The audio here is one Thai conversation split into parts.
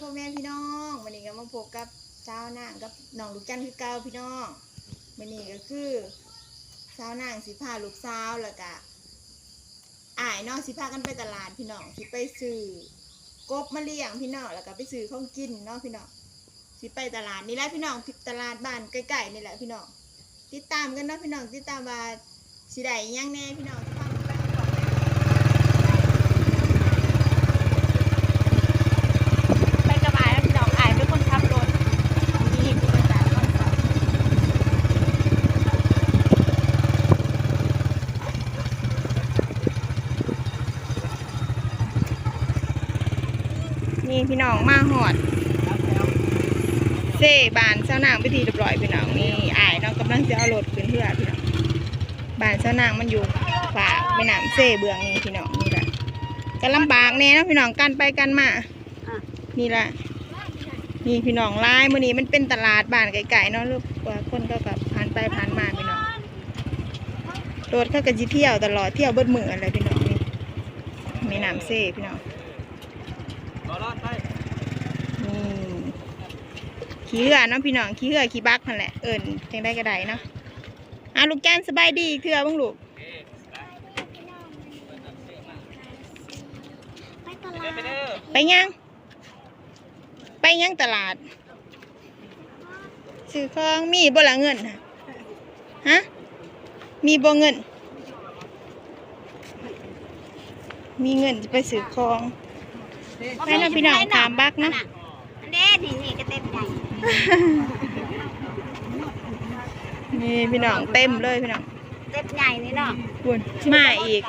พ่อแม่พี่น้องวันนี้ก็มาพบกับสาวนางกับน้องลูกจันทร์คือเก่าพี่น้องวันนี้ก็คือสาวนางสิพาลูกสาวแล้วก็อายน้องสิพากันไปตลาดพี่น้องสิไปซื้อกบมาเลี้ยงพี่น้องแล้วก็ไปซื้อของกินเนาะพี่น้องสิไปตลาดนี่แหละพี่น้องตลาดบ้านใกล้ๆนี่แหละพี่น้องติดตามกันเนาะพี่น้องติดตามว่าสิได้ยังแน่พี่น้องสิพากันไปเอาของไป ไปกับอายแล้วพี่น้องอายเป็นคนขับรถนี่ผู้โดยสารคนขับนี่ พี่น้องมาหอดเซ่บานเจ้านางไปทีเรียบร้อยพี่น้องนี่อายน้องกำลังจะเอารถขึ้นเพื่อพี่น้องบานเจ้านางมันอยู่ฝากแม่น้ำเซ่เบืองนี่พี่น้องนี่แหละก็ลำบากแน่เนาะพี่น้องกันไปกันมานี่แหละนี่พี่น้องลายมื่อนี้มันเป็นตลาดบ้านไก่ๆเนาะลูกว่าคนก็กับผ่านไปผ่านมาพี่น้องรถเขาก็จะเที่ยวตลอดเที่ยวเบิดมืออะไรพี่น้องนี่มีน้ำเซ่พี่น้องรอรอดไป นี่ขี้เหือเนาะพี่น้องขี้เหือขี้บักนั่นแหละเอิญจังได้ก็ได้เนาะอะลูกแก้นสบายดีเถื่อบ้างลูกไปเด้อไปเด้อไปยัง ไปยังตลาดซื้อของมีบ่ละเงินน่ะฮะมีบ่เงิน มีเงินจะไปซื้อของ ไปนะพี่น้องถามบักเนาะอันนี้ดีนี่ก็เต็มใจนี่พี่น้องเต็มเลยพี่น้องเต็มใหญ่นี่เนาะบุญมาอีก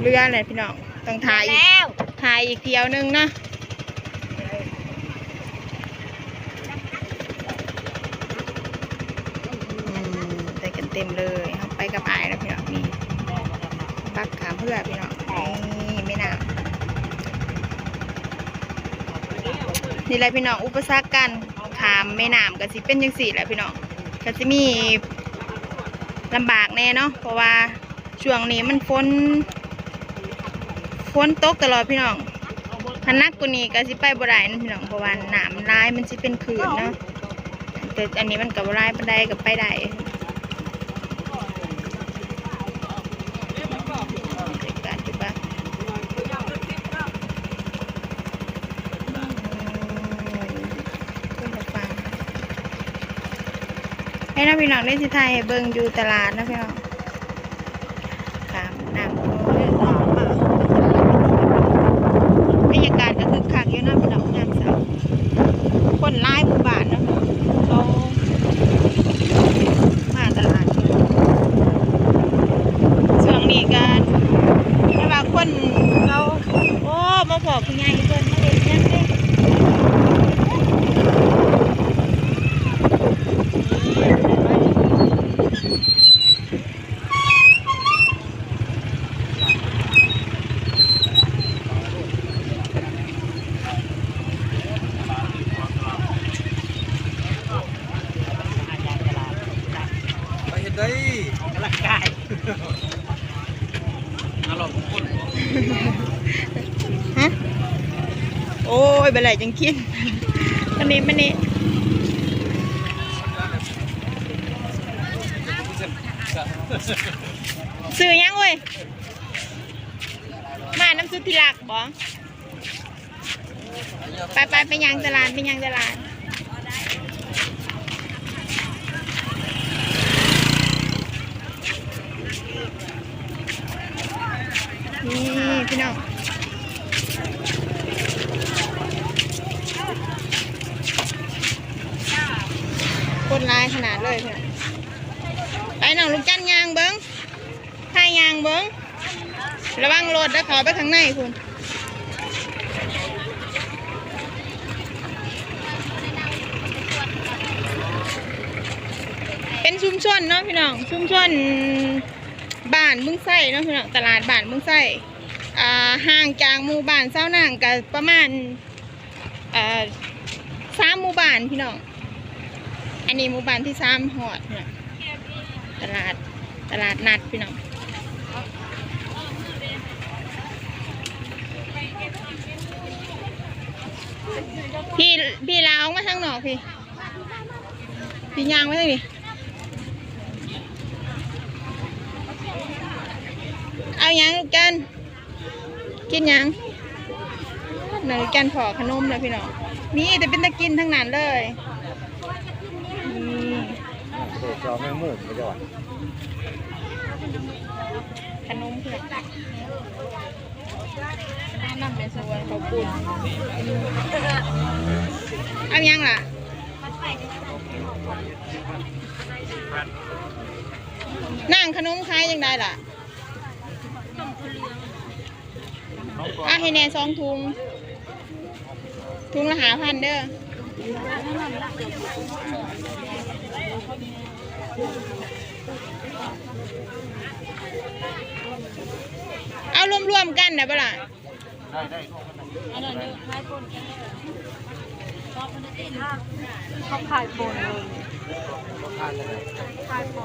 เรืออะไรพี่น้องต้องถ่ายอีกแล้วถ่ายอีกเที่ยวหนึงนะอืมไปกันเต็มเลยเอาไปกับอายแล้วพี่น้องนี่ ปักขามเพื่อพี่น้องนี่ไม่น่านี่แหละพี่น้องอุปสรรคกันขามแม่น้ำก็สิเป็นยังสี่แหละพี่น้องก็จะมีลำบากแน่เนาะเพราะว่าช่วงนี้มันฝนฝนตกตลอดพี่น้องถ้านักกว่านี้ก็สิไปบ่ได้นะพี่น้องเพราะว่าน้ำร้ายมันสิเป็นขื่นเนาะแต่อันนี้มันกับร้ายปานใดกับไปได้บรรยากาศอยู่บ้านขึ้นมาฟัง ให้นะพี่น้องได้สิไทยเบิ่งอยู่ตลาดนะพี่น้องตามน้ำโอ้ยตามมา บรรยากาศก็คือคักอยู่เนาะพี่น้องงานเสาร์คนร้ายหมู่บ้านเนาะเขามาตลาดช่วงนี้กันแต่ว่าคนเขาโอ้มาบอกคุณยายเพิ่นมาเด็กยังเด้ ไปเห็นได้กำลังกายอารมณ์ของคน ฮะโอ้ ยเป็นไรจังคิดมันนี้มันนี้ซื้อยังเว้ย มาน้ำซุปที่หลักบ่ไปไปไปยังตลาดไปยังตลาดนี่พี่น้องค นายขนาดเลยพี่น้องไปน้องลูกจันยางเบิ้งถ้ายางเบิ้งระวังรถแล้วขาไปข้างในคุณเป็นชุมชนเนาะพี่น้องชุมชนบ้านมึงไส้เนาะพี่น้องตลาดบ้านมึงไส้อ่ห่างจากหมู่บ้านเศร้านางกับประมาณสามหมู่บ้านพี่น้อง อันนี้หมู่บ้านที่สามหอดเนี่ยตลาดตลาดนัดพี่น้องพี่พี่ลาวมาทางหนอกพี่พี่ยางไว้ทางนี้เอายางลูกจันกินยางหนึ่งจันผอขนมเลยพี่น้องนี่แต่เป็นตะกินทั้งนั้นเลย จอแม่มูกไปก่อนขนมเพื่อนน้ำเป็นส่วนขอบคุณเอายังล่ะนั่งขนมคล้ายยังได้ล่ะอะให้แน่สองถุงถุงละหาพันเด้อ เอารวมๆกันนะเปล่าได้ได้เขาขายโปนเลยทานเลย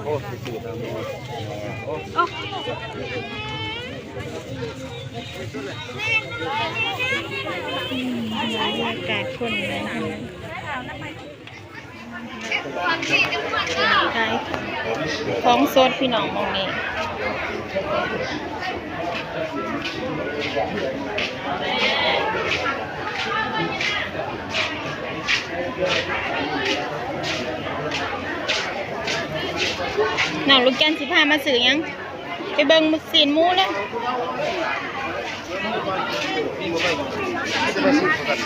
โอ้สุดๆนะโอ้โอ้อากาศคนเลย ขายของสดพี่น้องมองนี่น้องลูกแกนสิพามาสื่อยัง ไปเบิ่งมุสีนมูแล้ว จะไปซื้อกัน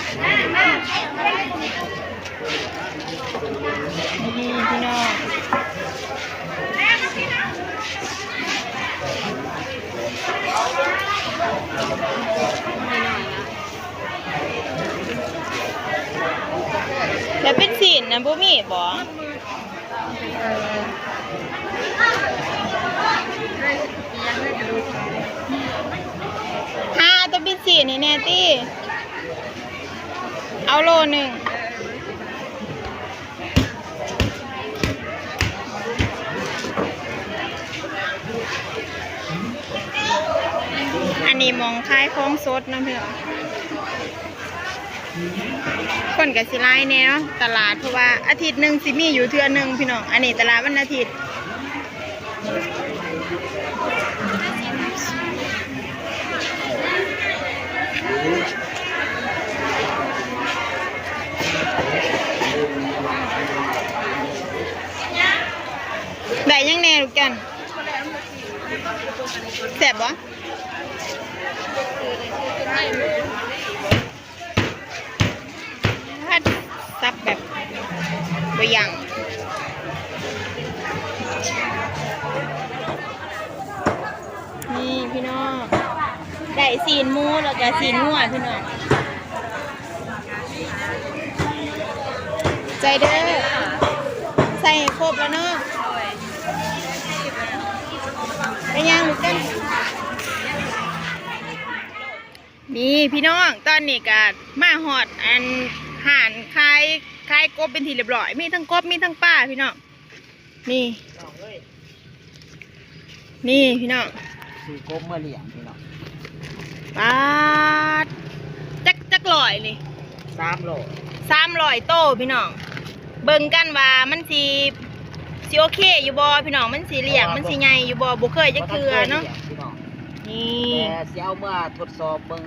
นี่พี่น้อง แล้วเป็นสีนนะบุมีบ่หาตัวเป็นสีนนี่แน่ติเอาโลหนึ่ง อันนี้มองคล้ายของสดนาะพี่น้องคนกับสิไลายแนวตลาดเพราะว่าอาทิตย์หนึ่งสิมีอยู่เทือหนึ่งพี่น้อง อันนี้ตลาดวันอาทิตย์ได้ยังแน่ลูกกันแสบวะพัดซับแบบ บยังนี่พี่น้อง ได้สีนหมูแล้วก็สีนงัวพี่น้อง ใจเด้อ ใส่ครบแล้วเนาะไปย่างลูกกันนี่พี่น้องตอนนี้ก็มาหอดอันห่านคาย คายกบเป็นทีเรียบร้อย มีทั้งกบมีทั้งป้าพี่น้องนี่นี่พี่น้องซื้อกบมาเลี้ยงพี่น้องปาดจักจักลอยนี่สามโลสามร้อยโตพี่น้องเบิ่งกันว่ามันสีสีโอเคอยู่บ่พี่น้องมันสีเหลี่ยงมันสีใหญ่อยู่บ่บ่เคยจักเทือเนาะพี่น้องนี่แต่สิเอาเมื่อทดสอบเบิ่ง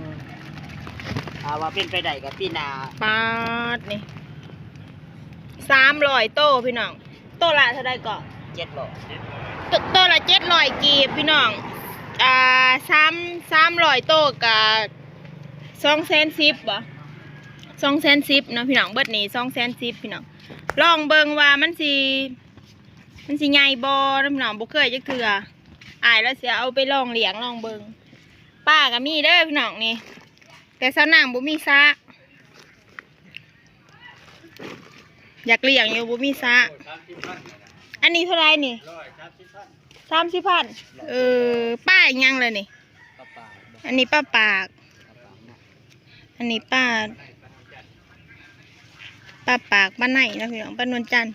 อ่าว่าเป็นไปได้กับพี่นาปาดนี่ สามร้อยโตพี่น้อง โตละเท่าไรก่อนเจ็ดโลโตโตละเจ็ดร้อยกีบพี่น้อง อ่าสามสามร้อยโตกับสองแสนสิบบ่สองแสนสิบเนาะพี่น้องเบิดนี้สองแสนสิบพี่น้อง ลองเบิ่งว่ามันสิมันสิใหญ่บ่เนาะพี่น้องบ่เคยจักเทื่ออายแล้วเสียเอาไปลองเลี้ยงลองเบิ่งป้าก็มีเด้อพี่น้องนี่ แต่สาวนางบ่มีซะ อยากเลี้ยงอยู่บ่มีซะอันนี้เท่าไหรนี่สามสิบพันเออป้าอีกยังเลยนี่ปลาปลาอันนี้ป้าปากปลาปลาเนาะอันนี้ป้า ป้าปากบ้านไหนนะพี่น้องบ้านนวลจันทร์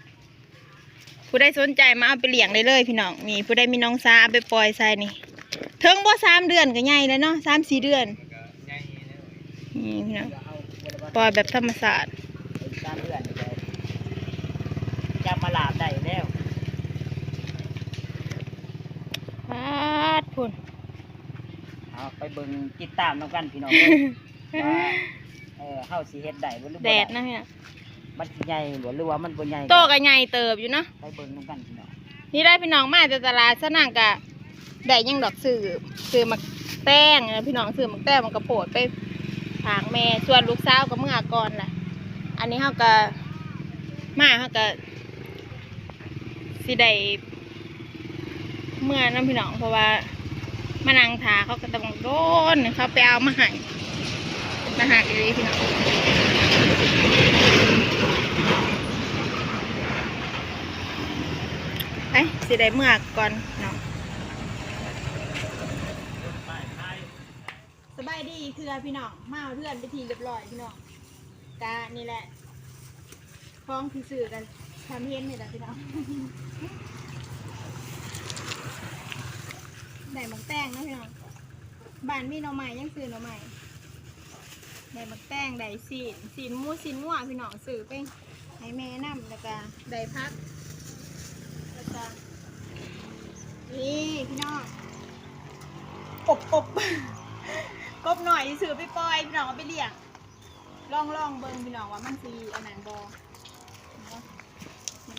ผู้ใดสนใจมาเอาไปเลี้ยงได้เลยพี่น้องนี่ผู้ใดมีน้องซาเอาไปปล่อยใส่นี่ถึงบ่สามเดือนก็ใหญ่แล้วเนาะสามสี่เดือนนี่พี่น้องปล่อยแบบธรรมศาสตร์เจับมาลาบได้แล้วปาดพุ่น เอาไปเบิ่งติดตามน้ำกันพี่น้องเอ้ยว่าเออเฮาสิเฮ็ดได้บ่หรือบ่แดดไนะพี่น้องมันสิใหญ่บ่หรือว่ามันบ่ใหญ่โตก็ใหญ่เติบอยู่เนาะ ไปเบิ่งน้ำกันพี่น้องนี่ได้พี่น้องมาจากตลาดซะนั่งกะได้ยังดอกซื้อซื้อมาแป้งนะพี่น้องซื้อมาแป้งมันกระโปดไปผางแม่ส่วนลูกสาวก็เมื่อก่อนแหละอันนี้เขาก็มาเขาก็ สิได้เมื่อน้ำพี่น้องเพราะว่ามานังทาเขาก็ต้องโดนเขาไปเอามาใหายมาหักเลยพี่น้องไปสิได้เมื่อก่อนเนาะสบายดีคือพี่น้องมาเอาเพื่อนไปทีเรียบร้อยพี่น้องกานี่แหละฟ้องที่สื่อกัน ทำเห็นนี่แหละพี่น้องได้หมักแตงนะพี่น้องบ้านมีหน่อไม้ยังซื้อหน่อไม้ได้หมักแตงได้ซีนซีนมูซีนงัวพี่น้องซื้อไปให้แม่นำแล้วก็ได้พักแล้วก็นี่พี่น้องอบอบกบหน่อยซื้อไปปล่อยพี่น้องเอาไปเลี้ยงลองลองเบิ่งพี่น้องว่ามันสีอันนั้นบอ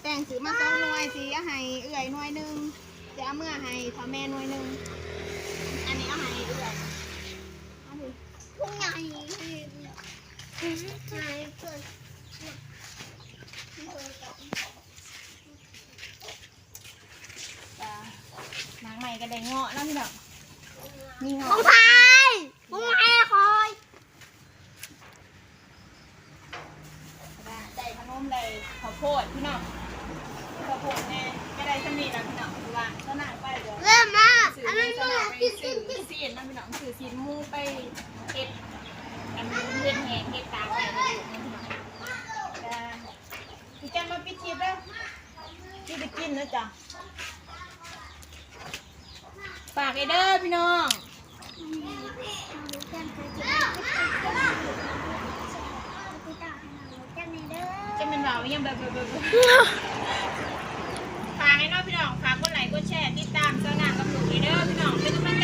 แตงซื้อมาสองหน่วยสีเอาให้เอื่อยหน่วยหนึงจะเอาเมื่อให้ทอแม่หน่วยหนึงอันนี้เอาให้เอื่อยเอาดิผู้ใหญ่ใหญ่เกิดจ้าหนังใหม่ก็ได้เงาะแล้วพี่น้องมีเงาะ จิ้มนะจ๊ะฝากไอเดอร์พี่น้องจะเป็นบ่ายังแบบแบบฝากไอ้น้องพี่น้องฝากคนไหนก็แชร์ติดตามเานางกับหนูไอเดอร์พี่น้องเป็นกำลังใจ